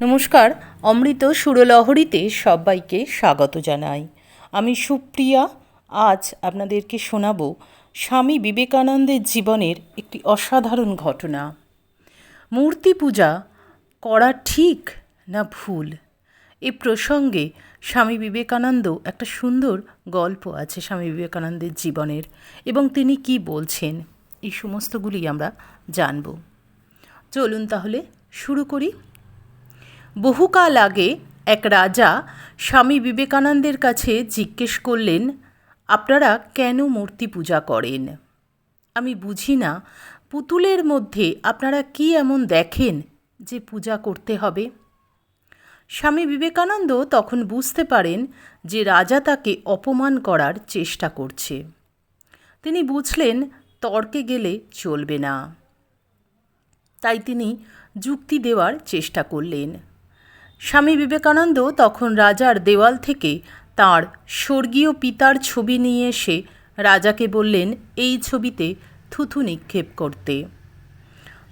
নমস্কার, অমৃত সুরলহরীতে সবাইকে স্বাগত জানাই। আমি সুপ্রিয়া, আজ আপনাদেরকে শোনাব স্বামী বিবেকানন্দের জীবনের একটি অসাধারণ ঘটনা। মূর্তি পূজা করা ঠিক না ভুল? এ প্রসঙ্গে স্বামী বিবেকানন্দ একটা সুন্দর গল্প আছে স্বামী বিবেকানন্দের জীবনের এবং তিনি কি বলছেন, এই সমস্তগুলি আমরা জানব। চলুন তাহলে শুরু করি। বহুকাল আগে এক রাজা স্বামী বিবেকানন্দের কাছে জিজ্ঞেস করলেন, আপনারা কেন মূর্তি পূজা করেন? আমি বুঝি না, পুতুলের মধ্যে আপনারা কি এমন দেখেন যে পূজা করতে হবে? স্বামী বিবেকানন্দ তখন বুঝতে পারেন যে রাজা তাকে অপমান করার চেষ্টা করছে। তিনি বুঝলেন, তর্কে গেলে চলবে না। তাই তিনি যুক্তি দেওয়ার চেষ্টা করলেন। স্বামী বিবেকানন্দ তখন রাজার দেওয়াল থেকে তার স্বর্গীয় পিতার ছবি নিয়ে এসে রাজাকে বললেন, এই ছবিতে থুথু নিক্ষেপ করতে।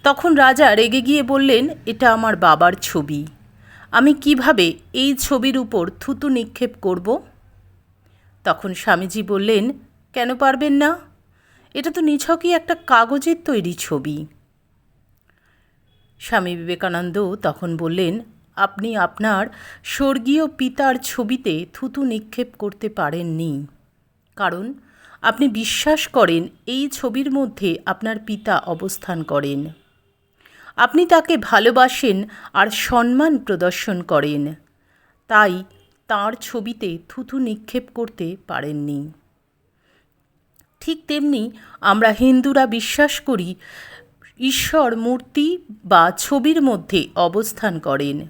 তখন রাজা রেগে গিয়ে বললেন, এটা আমার বাবার ছবি। আমি কীভাবে এই ছবির উপর থুতু নিক্ষেপ করব? তখন স্বামীজি বললেন, কেন পারবেন না? এটা তো নিছকই একটা কাগজের তৈরি ছবি। স্বামী বিবেকানন্দ তখন বললেন, আপনি আপনার স্বর্গীয় পিতার ছবিতে থুতু নিক্ষেপ করতে পারেননি। কারণ আপনি বিশ্বাস করেন এই ছবির মধ্যে আপনার পিতা অবস্থান করেন। আপনি তাকে ভালোবাসেন আর সম্মান প্রদর্শন করেন। তাই তার ছবিতে থুথু নিক্ষেপ করতে পারেননি। ঠিক তেমনি আমরা হিন্দুরা বিশ্বাস করি, ঈশ্বর মূর্তি বা ছবির মধ্যে অবস্থান করেন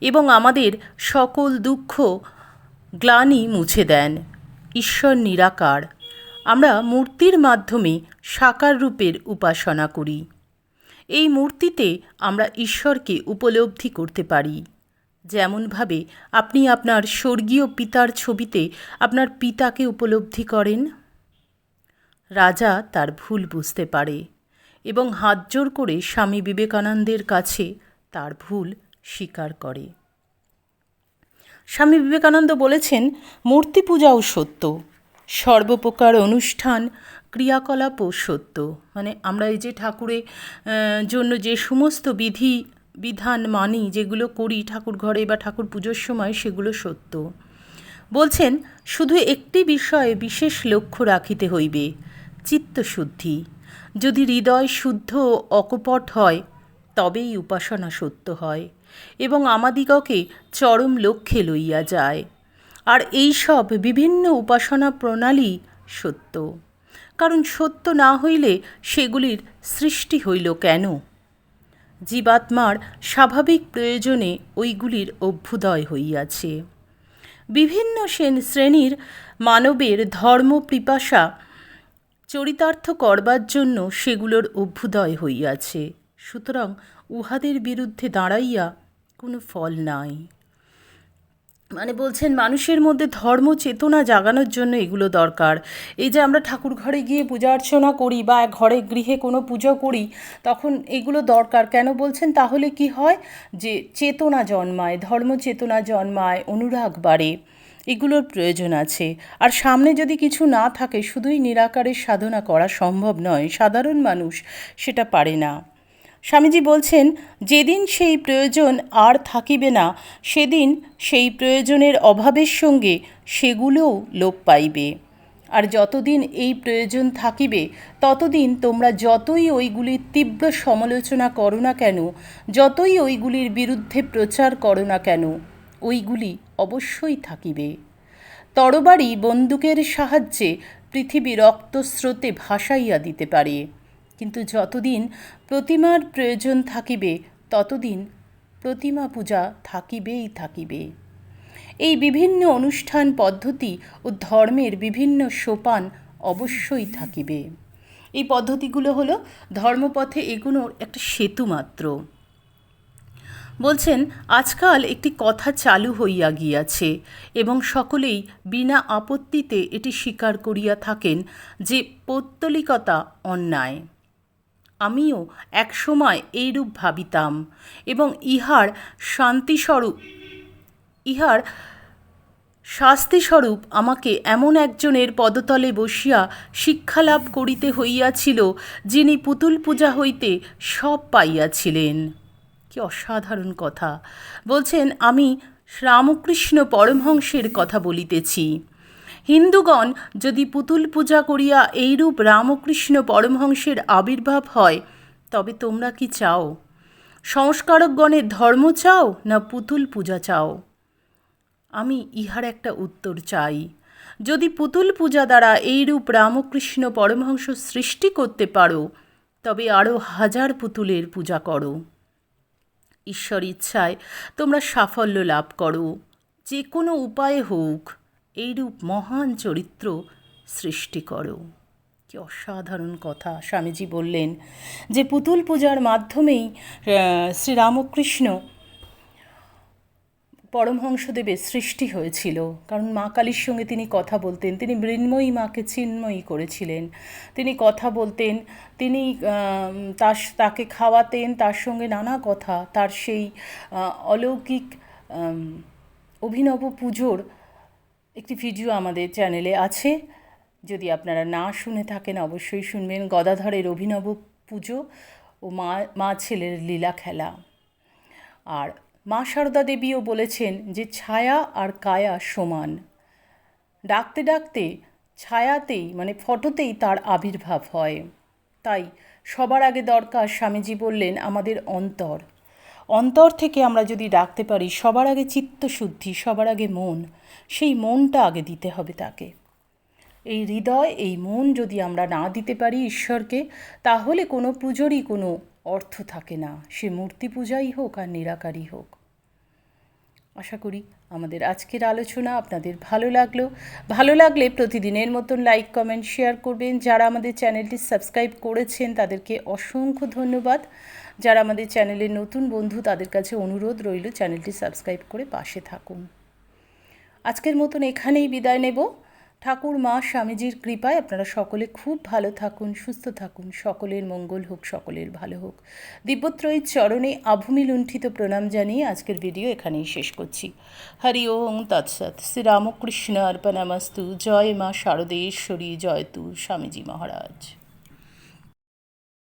এবং আমাদের সকল দুঃখ গ্লানি মুছে দেন। ঈশ্বর নিরাকার। আমরা মূর্তির মাধ্যমে সাকার রূপের উপাসনা করি। এই মূর্তিতে আমরা ঈশ্বরকে উপলব্ধি করতে পারি। যেমনভাবে আপনি আপনার স্বর্গীয় পিতার ছবিতে আপনার পিতাকে উপলব্ধি করেন। রাজা তার ভুল বুঝতে পারে এবং হাত জোর করে স্বামী বিবেকানন্দের কাছে তার ভুল স্বীকার করে। স্বামী বিবেকানন্দ বলেছেন, মূর্তি পূজাও সত্য। সর্বপ্রকার অনুষ্ঠান ক্রিয়াকলাপও সত্য। মানে আমরা এই যে ঠাকুরের জন্য যে সমস্ত বিধি, বিধান মানি, যেগুলো করি ঠাকুর ঘরে বা ঠাকুর পুজোর সময়, সেগুলো সত্য। বলছেন, শুধু একটি বিষয়ে বিশেষ লক্ষ্য রাখিতে হইবে, চিত্তশুদ্ধি। যদি হৃদয় শুদ্ধ অকপট হয়, তবেই উপাসনা সত্য হয় এবং আমাদিগকে চরম লক্ষ্যে লইয়া যায়। আর এই সব বিভিন্ন উপাসনা প্রণালী সত্য। কারণ সত্য না হইলে সেগুলির সৃষ্টি হইল কেন? জীবাত্মার স্বাভাবিক প্রয়োজনে ওইগুলির অভ্যুদয় হইয়াছে। বিভিন্ন সেন শ্রেণির মানবের ধর্ম পিপাসা চরিতার্থ করবার জন্য সেগুলোর অভ্যুদয় হইয়াছে। সুতরাং উহাদের বিরুদ্ধে দাঁড়াইয়া কোনো ফল নাই। মানে বলছেন, মানুষের মধ্যে ধর্ম চেতনা জাগানোর জন্য এগুলো দরকার। এই যে আমরা ঠাকুর ঘরে গিয়ে পূজা অর্চনা করি বা ঘরে গৃহে কোনো পুজো করি, তখন এগুলো দরকার। কেন বলছেন, তাহলে কি হয়? যে চেতনা জন্মায়, ধর্ম চেতনা জন্মায়, অনুরাগ বাড়ে। এগুলোর প্রয়োজন আছে। আর সামনে যদি কিছু না থাকে, শুধুই নিরাকারের সাধনা করা সম্ভব নয়। সাধারণ মানুষ সেটা পারে না। স্বামীজি বলছেন, যেদিন সেই প্রয়োজন আর থাকিবে না, সেদিন সেই প্রয়োজনের অভাবের সঙ্গে সেগুলোও লোপ পাইবে। আর যতদিন এই প্রয়োজন থাকিবে, ততদিন তোমরা যতই ওইগুলির তীব্র সমালোচনা করো না কেন, যতই ওইগুলির বিরুদ্ধে প্রচার করো না কেন, ওইগুলি অবশ্যই থাকিবে। তরবারি বন্দুকের সাহায্যে পৃথিবী রক্তস্রোতে ভাসাইয়া দিতে পারে। কিন্তু যতদিন প্রতিমার প্রয়োজন থাকিবে, ততদিন প্রতিমা পূজা থাকিবেই থাকিবে। এই বিভিন্ন অনুষ্ঠান পদ্ধতি ও ধর্মের বিভিন্ন সোপান অবশ্যই থাকিবে। এই পদ্ধতিগুলো হলো ধর্মপথে এগুনোর একটা সেতু মাত্র। বলছেন, আজকাল একটি কথা চালু হইয়া গিয়াছে এবং সকলেই বিনা আপত্তিতে এটি স্বীকার করিয়া থাকেন যে পৌত্তলিকতা অন্যায়। আমিও একসময় এইরূপ ভাবিতাম এবং ইহার শান্তিস্বরূপ, ইহার শাস্তিস্বরূপ আমাকে এমন একজনের পদতলে বসিয়া শিক্ষালাভ করিতে হইয়াছিল যিনি পুতুল পূজা হইতে সব পাইয়াছিলেন। কি অসাধারণ কথা। বলছেন, আমি রামকৃষ্ণ পরমহংসের কথা বলিতেছি। হিন্দুগণ যদি পুতুল পূজা করিয়া এইরূপ রামকৃষ্ণ পরমহংসের আবির্ভাব হয়, তবে তোমরা কি চাও? সংস্কারকগণের ধর্ম চাও না পুতুল পূজা চাও? আমি ইহার একটা উত্তর চাই। যদি পুতুল পূজা দ্বারা এইরূপ রামকৃষ্ণ পরমহংস সৃষ্টি করতে পারো, তবে আরও হাজার পুতুলের পূজা করো। ঈশ্বর ইচ্ছায় তোমরা সাফল্য লাভ করো। যে কোনো উপায়ে হোক। এইরূপ মহান চরিত্র সৃষ্টি করো। কি অসাধারণ কথা। স্বামীজি বললেন যে, পুতুল পূজার মাধ্যমেই শ্রীরামকৃষ্ণ পরমহংসদেবের সৃষ্টি হয়েছিল। কারণ মা কালীর সঙ্গে তিনি কথা বলতেন, তিনি মৃন্ময়ী মাকে চিন্ময়ী করেছিলেন। তিনি কথা বলতেন, তিনি তার, তাকে খাওয়াতেন, তার সঙ্গে নানা কথা, তার সেই অলৌকিক অভিনব পুজোর একটি ভিডিও আমাদের চ্যানেলে আছে। যদি আপনারা না শুনে থাকেন, অবশ্যই শুনবেন গদাধরের অভিনব পুজো ও মা মা ছেলের লীলা খেলা। আর মা সারদা দেবীও বলেছেন যে, ছায়া আর কায়া সমান। ডাকতে ডাকতে ছায়াতেই মানে ফটোতেই তার আবির্ভাব হয়। তাই সবার আগে দরকার, স্বামীজি বললেন, আমাদের অন্তর। অন্তর থেকে আমরা যদি ডাকতে পারি, সবার আগে চিত্তশুদ্ধি, সবার আগে মন, সেই মনটা আগে দিতে হবে তাকে। এই হৃদয়, এই মন যদি আমরা না দিতে পারি ঈশ্বরকে, তাহলে কোনো পুজোরই কোনো অর্থ থাকে না। সে মূর্তি পূজাই হোক আর নিরাকারই হোক। আশা করি আমাদের আজকের আলোচনা আপনাদের ভালো লাগল। ভালো লাগলে প্রতিদিনের মতন লাইক কমেন্ট শেয়ার করবেন। যারা আমাদের চ্যানেলটি সাবস্ক্রাইব করেছেন, তাদেরকে অসংখ্য ধন্যবাদ। যারা আমাদের চ্যানেলের নতুন বন্ধু, তাদের কাছে অনুরোধ রইল চ্যানেলটি সাবস্ক্রাইব করে পাশে থাকুন। আজকের মতন এখানেই বিদায় নেব। ঠাকুর মা স্বামীজির কৃপায় আপনারা সকলে খুব ভালো থাকুন, সুস্থ থাকুন। সকলের মঙ্গল হোক, সকলের ভালো হোক। দিব্যত্রয়ীর চরণে আভূমি লুণ্ঠিত প্রণাম জানিয়ে আজকের ভিডিও এখানেই শেষ করছি। হরি ওং তৎসৎ। শ্রীরামকৃষ্ণ অর্পণামাস্তু। জয় মা শারদেশ্বরী। জয় তু স্বামীজি মহারাজ।